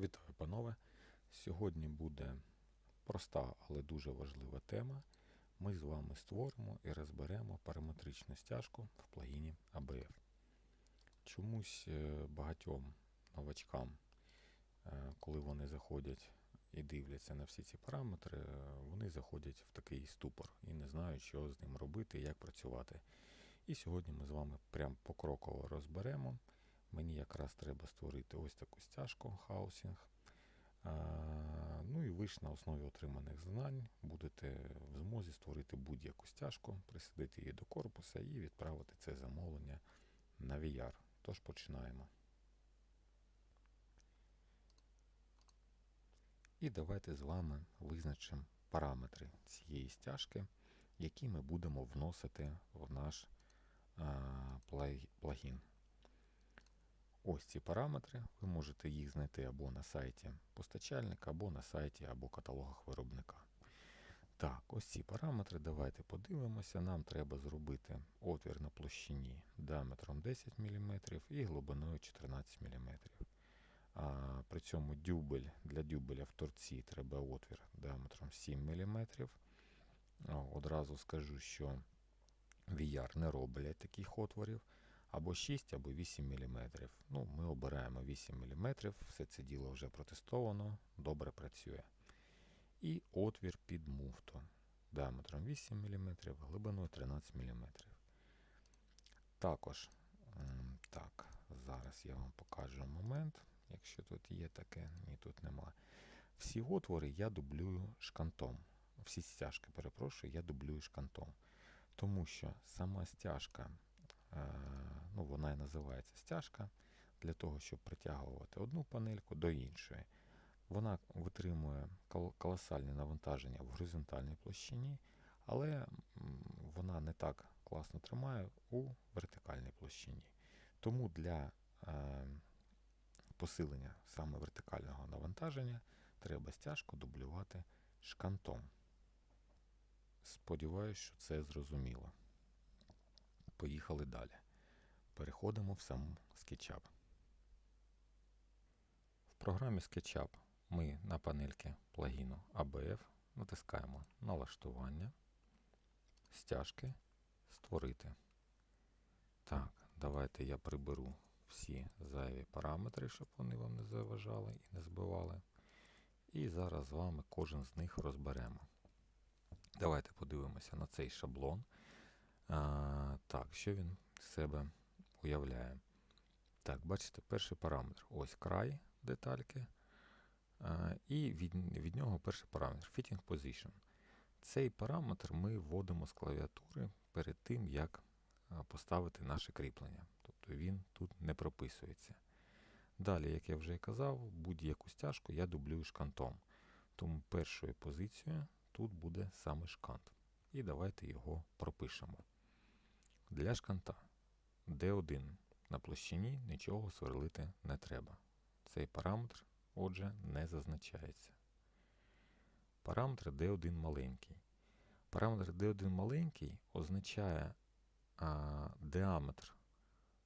Вітаю, панове! Сьогодні буде проста, але дуже важлива тема. Ми з вами створимо і розберемо параметричну стяжку в плагіні ABF. Чомусь е, багатьом новачкам, е, коли вони заходять і дивляться на всі ці параметри, е, вони заходять в такий ступор і не знають, що з ним робити, і як працювати. І сьогодні ми з вами прям покроково розберемо. Мені якраз треба створити ось таку стяжку хаусінг. Ну і ви ж на основі отриманих знань будете в змозі створити будь-яку стяжку, присадити її до корпуса і відправити це замовлення на VR. Тож починаємо. І давайте з вами визначимо параметри цієї стяжки, які ми будемо вносити в наш а, плагін. Ось ці параметри. Ви можете їх знайти або на сайті постачальника, або на сайті, або каталогах виробника. Так, ось ці параметри. Давайте подивимося. Нам треба зробити отвір на площині діаметром 10 мм і глибиною 14 мм. А, при цьому дюбель для дюбеля в торці треба отвір діаметром 7 мм. Одразу скажу, що VR не роблять таких отворів або 6, або 8 мм. Ну, ми обираємо 8 мм, все це діло вже протестовано, добре працює. І отвір під муфту діаметром 8 мм, глибиною 13 мм. Також, так, зараз я вам покажу момент, якщо тут є таке, ні, тут нема. Всі отвори я дублюю шкантом. Всі стяжки, перепрошую, я дублюю шкантом. Тому що сама стяжка ну, вона і називається стяжка, для того, щоб притягувати одну панельку до іншої. Вона витримує колосальне навантаження в горизонтальній площині, але вона не так класно тримає у вертикальній площині. Тому для е, посилення саме вертикального навантаження треба стяжку дублювати шкантом. Сподіваюсь, що це зрозуміло. Поїхали далі. Переходимо в сам SketchUp. В програмі SketchUp ми на панельки плагіну ABF натискаємо Налаштування, стяжки, Створити. Так, давайте я приберу всі зайві параметри, щоб вони вам не заважали і не збивали. І зараз з вами кожен з них розберемо. Давайте подивимося на цей шаблон. Так, що він з себе уявляє? Так, бачите, перший параметр. Ось край детальки. А, і від, від нього перший параметр Fitting Position. Цей параметр ми вводимо з клавіатури перед тим, як поставити наше кріплення. Тобто він тут не прописується. Далі, як я вже казав, будь-яку стяжку я дублюю шкантом. Тому першою позицією тут буде саме шкант. І давайте його пропишемо. Для шканта D1 на площині нічого сверлити не треба. Цей параметр, отже, не зазначається. Параметр D1 маленький. Параметр D1 маленький означає а, діаметр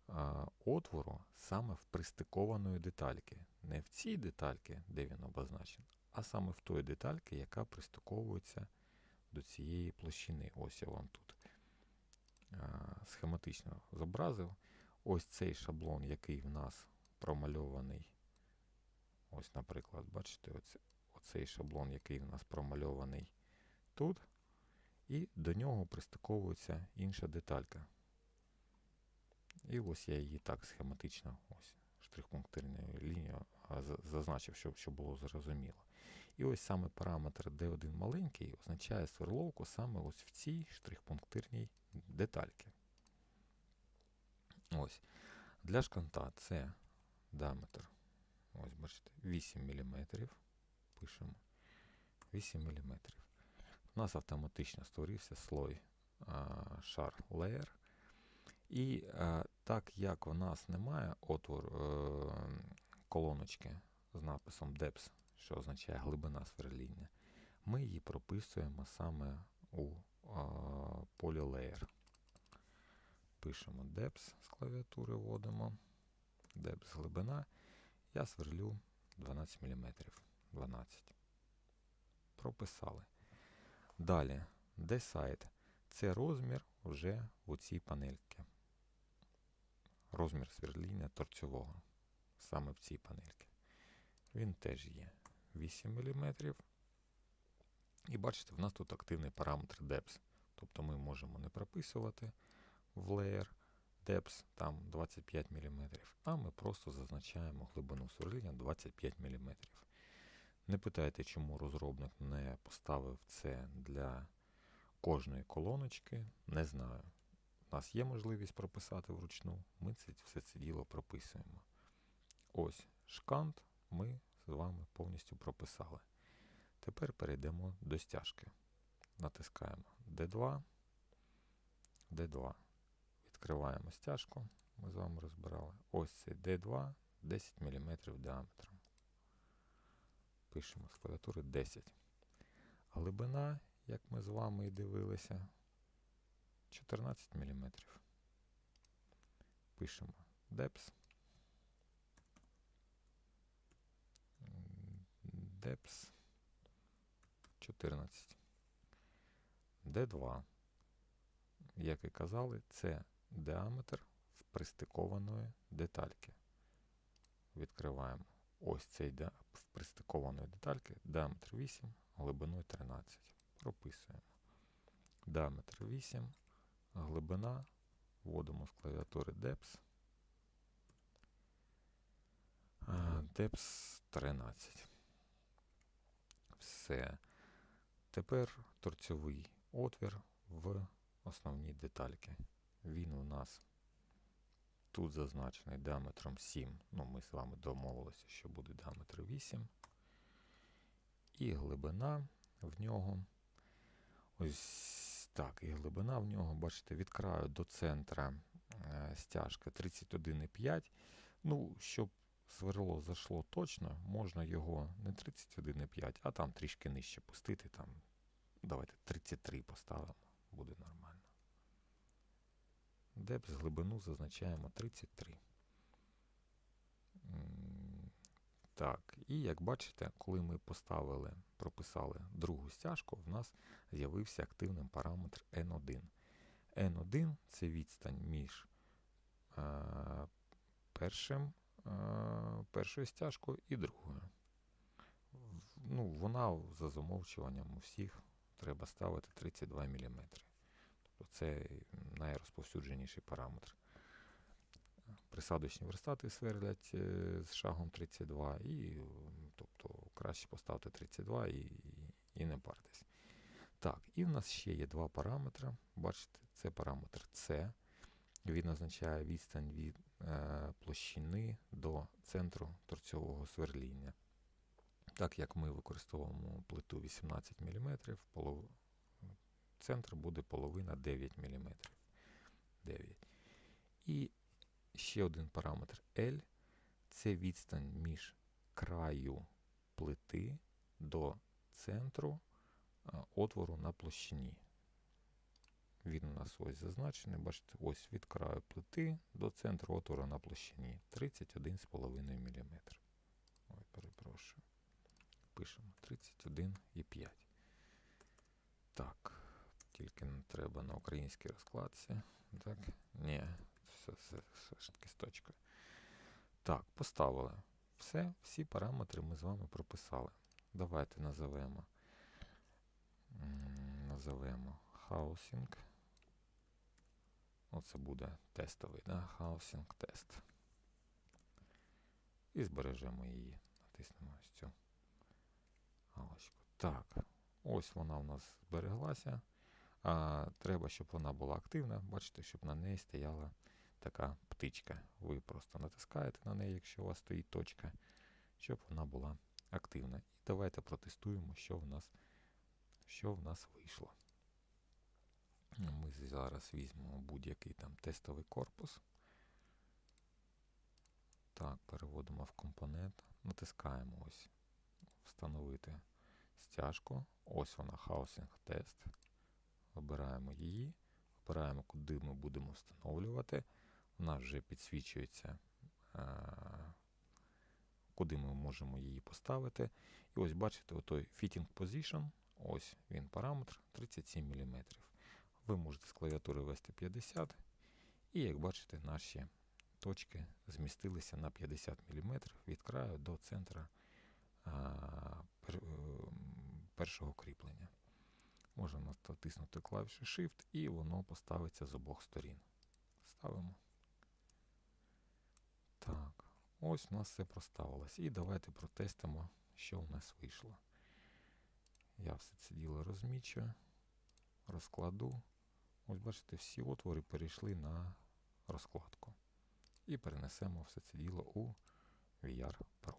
а, отвору саме в пристикованої детальки. Не в цій детальці, де він обозначений, а саме в той детальці, яка пристиковується до цієї площини. Ось я вам тут схематично зобразив. Ось цей шаблон, який в нас промальований. Ось, наприклад, бачите, оце, оцей шаблон, який в нас промальований тут. І до нього пристиковується інша деталька. І ось я її так схематично ось штрих-пунктирною лінією зазначив, щоб, щоб було зрозуміло. І ось саме параметр D1 маленький означає сверловку саме ось в цій штрих-пунктирній детальки. Ось. Для шканта це діаметр. Ось, бачите, 8 мм. Пишемо 8 мм. У нас автоматично створився слой шар layer. І а, так як у нас немає отвор е, колоночки з написом Depth, що означає глибина сверління, ми її прописуємо саме у а, полі Layer. Пишемо Depth з клавіатури вводимо. Depth глибина. Я сверлю 12 мм. 12. Прописали. Далі, Decide. Це розмір вже у цій панельці. Розмір сверління торцьового. Саме в цій панельці. Він теж є 8 мм. І бачите, в нас тут активний параметр depth. Тобто ми можемо не прописувати в layer depth там 25 мм, а ми просто зазначаємо глибину сверління 25 мм. Не питайте, чому розробник не поставив це для кожної колоночки, не знаю. У нас є можливість прописати вручну, ми це, все це діло прописуємо. Ось шкант ми з вами повністю прописали. Тепер перейдемо до стяжки. Натискаємо D2, D2. Відкриваємо стяжку, ми з вами розбирали. Ось цей D2 10 мм діаметром. Пишемо з клавіатури 10. Глибина, як ми з вами і дивилися, 14 мм. Пишемо depth. Depth 14. D2. Як і казали, це діаметр в пристикованої детальки. Відкриваємо ось цей ди- в пристикованої детальки діаметр 8, глибиною 13. Прописуємо. Діаметр 8, глибина, вводимо з клавіатури. А, Depth 13. Все. Тепер торцьовий отвір в основній детальки. Він у нас тут зазначений діаметром 7. Ну, ми з вами домовилися, що буде діаметр 8. І глибина в нього. Ось так, і глибина в нього, бачите, від краю до центра е, стяжка 31,5. Ну, щоб сверло зайшло точно, можна його не 31,5, а там трішки нижче пустити. Там, давайте 33 поставимо, буде нормально. Депс глибину зазначаємо 33. Так, і як бачите, коли ми поставили, прописали другу стяжку, в нас з'явився активним параметр N1. N1 це відстань між е, першим, першою стяжкою і другою. Ну, вона за замовчуванням у всіх треба ставити 32 мм. Тобто це найрозповсюдженіший параметр. Присадочні верстати сверлять е, з шагом 32, і тобто краще поставити 32 і, і не партись. Так, і в нас ще є два параметри. Бачите, це параметр C. Він означає відстань від е, площини до центру торцьового сверління. Так як ми використовуємо плиту 18 мм, полов... центр буде половина 9 мм. 9. І ще один параметр L це відстань між краю плити до центру а, отвору на площині. Він у нас ось зазначений, бачите, ось від краю плити до центру отвору на площині 31,5 мм. Ой, перепрошую. Пишемо 31,5. Так, тільки не треба на українській розкладці. Так, ні, все, все, все ж таки з точкою. Так, поставили. Все, всі параметри ми з вами прописали. Давайте назовемо. Назовемо housing. Оце буде тестовий, да? housing тест. І збережемо її. Натиснемо ось цю галочку. Так, ось вона у нас збереглася. А, треба, щоб вона була активна. Бачите, щоб на неї стояла така птичка. Ви просто натискаєте на неї, якщо у вас стоїть точка, щоб вона була активна. І давайте протестуємо, що в нас, що в нас вийшло. Ми зараз візьмемо будь-який там тестовий корпус. Так, переводимо в компонент, натискаємо ось встановити стяжку. Ось вона Housing Test. Вибираємо її, вибираємо, куди ми будемо встановлювати. У нас вже підсвічується, е, куди ми можемо її поставити. І ось бачите, отой fitting position, ось він параметр 37 мм. Ви можете з клавіатури ввести 50 і як бачите, наші точки змістилися на 50 мм від краю до центра е, першого кріплення. Можемо натиснути клавішу Shift і воно поставиться з обох сторін. Ставимо. Так, ось у нас все проставилось. І давайте протестимо, що у нас вийшло. Я все це діло розмічу, розкладу. Ось бачите, всі отвори перейшли на розкладку. І перенесемо все це діло у VR Pro.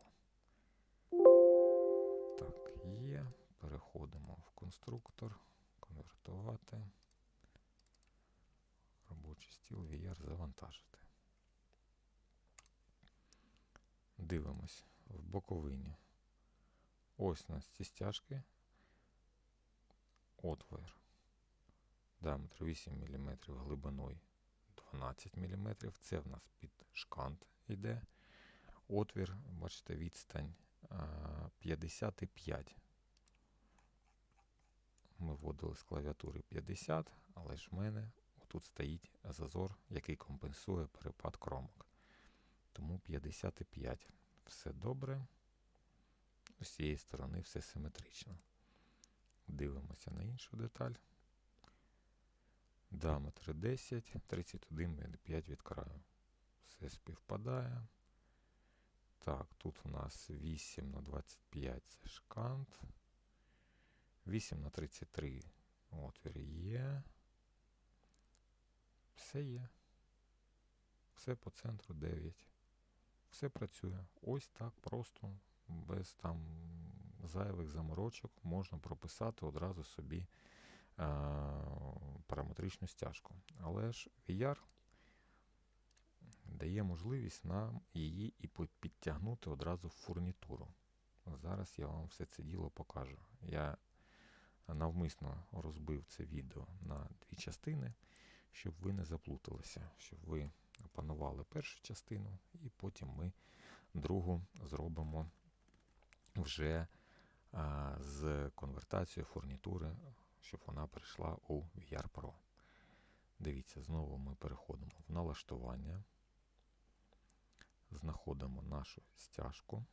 Так, є. Переходимо в конструктор, конвертувати. Робочий стіл VR завантажити. Дивимось в боковині. Ось у нас ці стяжки. Отвір. Діаметр 8 мм глибиною 12 мм. Це в нас під шкант йде. Отвір, бачите, відстань 55. Ми вводили з клавіатури 50, але ж в мене тут стоїть зазор, який компенсує перепад кромок. Тому 55. Все добре. З цієї сторони все симетрично. Дивимося на іншу деталь. Діаметр 10, 31 5 від краю. Все співпадає. Так, тут у нас 8 на 25 це шкант. 8 на 33 отвір є. Все є. Все по центру 9. Все працює. Ось так просто, без там зайвих заморочок, можна прописати одразу собі параметричну стяжку. Але ж VR дає можливість нам її і підтягнути одразу в фурнітуру. Зараз я вам все це діло покажу. Я навмисно розбив це відео на дві частини, щоб ви не заплуталися, щоб ви опанували першу частину, і потім ми другу зробимо вже а, з конвертацією фурнітури щоб вона перейшла у VR Pro. Дивіться, знову ми переходимо в налаштування, знаходимо нашу стяжку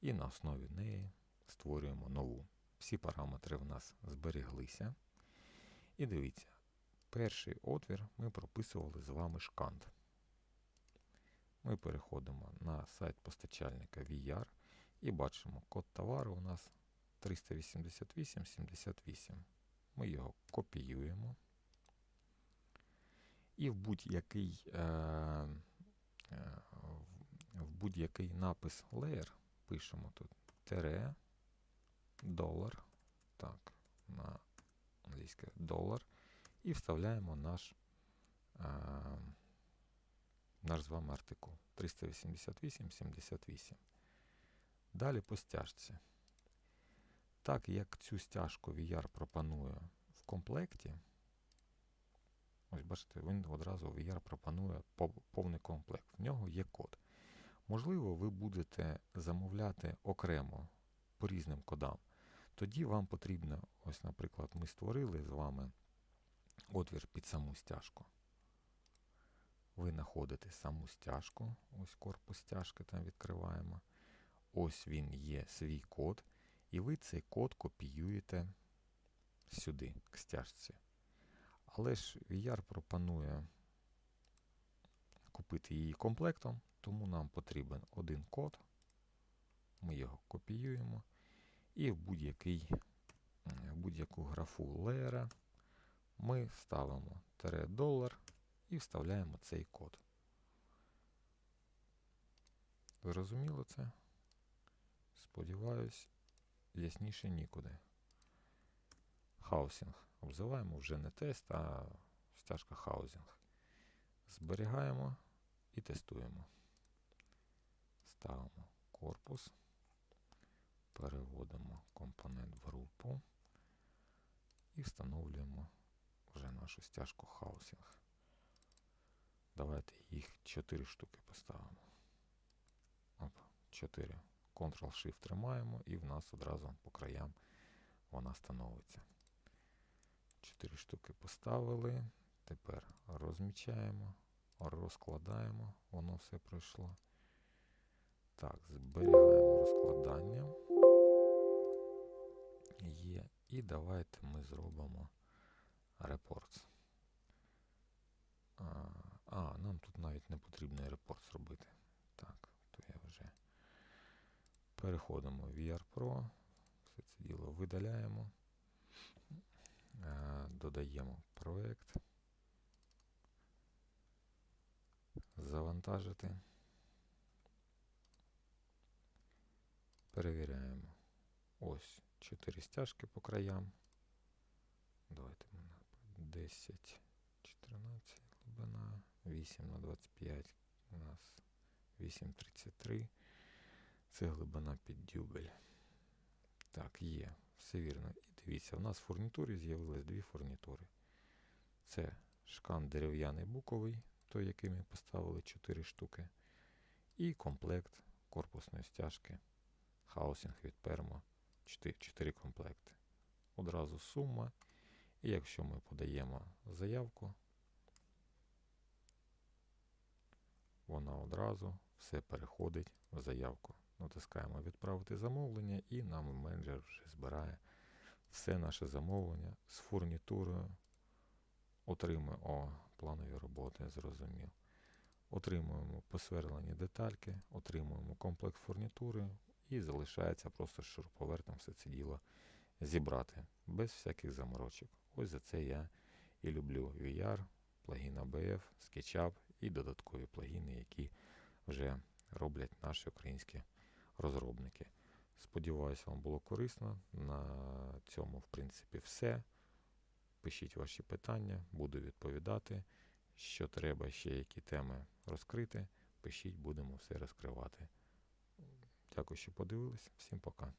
і на основі неї створюємо нову. Всі параметри в нас зберіглися. І дивіться, перший отвір ми прописували з вами шкант. Ми переходимо на сайт постачальника VR і бачимо, код товару у нас 388,78. Ми його копіюємо. І в будь-який е, е, в будь-який напис layer пишемо тут тере долар. Так, на англійське долар. І вставляємо наш е, наш з вами артикул 388,78. Далі по стяжці. Так як цю стяжку VR пропонує в комплекті, ось бачите, він одразу VR пропонує повний комплект. В нього є код. Можливо, ви будете замовляти окремо по різним кодам. Тоді вам потрібно, ось, наприклад, ми створили з вами отвір під саму стяжку. Ви знаходите саму стяжку, ось корпус стяжки там відкриваємо. Ось він є свій код. І ви цей код копіюєте сюди, к стяжці. Але ж VR пропонує купити її комплектом, тому нам потрібен один код. Ми його копіюємо. І в будь-який будь-яку графу леєра ми ставимо тире долар і вставляємо цей код. Зрозуміло це? Сподіваюсь ясніше нікуди. Хаусінг. Обзиваємо вже не тест, а стяжка хаузінг. Зберігаємо і тестуємо. Ставимо корпус, переводимо компонент в групу і встановлюємо вже нашу стяжку хаусінг. Давайте їх 4 штуки поставимо. Опа, 4. Ctrl-Shift тримаємо і в нас одразу по краям вона становиться. 4 штуки поставили. Тепер розмічаємо, розкладаємо, воно все пройшло. Так, зберігаємо розкладання. Є. І давайте ми зробимо репорт. А, а, нам тут навіть не потрібно репорт зробити. Так, переходимо в VR Pro. Все це діло видаляємо. Е, Додаємо проект. Завантажити. Перевіряємо. Ось 4 стяжки по краям. Давайте ми на 10, 14 глибина, 8 на 25 у нас 8,33. Це глибина під дюбель. Так, є, все вірно. І дивіться, в нас в фурнітурі з'явилось дві фурнітури. Це шкан дерев'яний буковий, той, який ми поставили 4 штуки. І комплект корпусної стяжки. Хаусінг від Пермо 4, 4 комплекти. Одразу сума. І якщо ми подаємо заявку, вона одразу все переходить в заявку. Натискаємо відправити замовлення, і нам менеджер вже збирає все наше замовлення з фурнітурою. Отримує о, планові роботи, зрозумів. Отримуємо посверлені детальки, отримуємо комплект фурнітури і залишається просто шуруповертом все це діло зібрати без всяких заморочок. Ось за це я і люблю VR, плагін ABF, SketchUp і додаткові плагіни, які вже роблять наші українські розробники. Сподіваюся, вам було корисно. На цьому, в принципі, все. Пишіть ваші питання, буду відповідати. Що треба, ще які теми розкрити, пишіть, будемо все розкривати. Дякую, що подивились. Всім пока.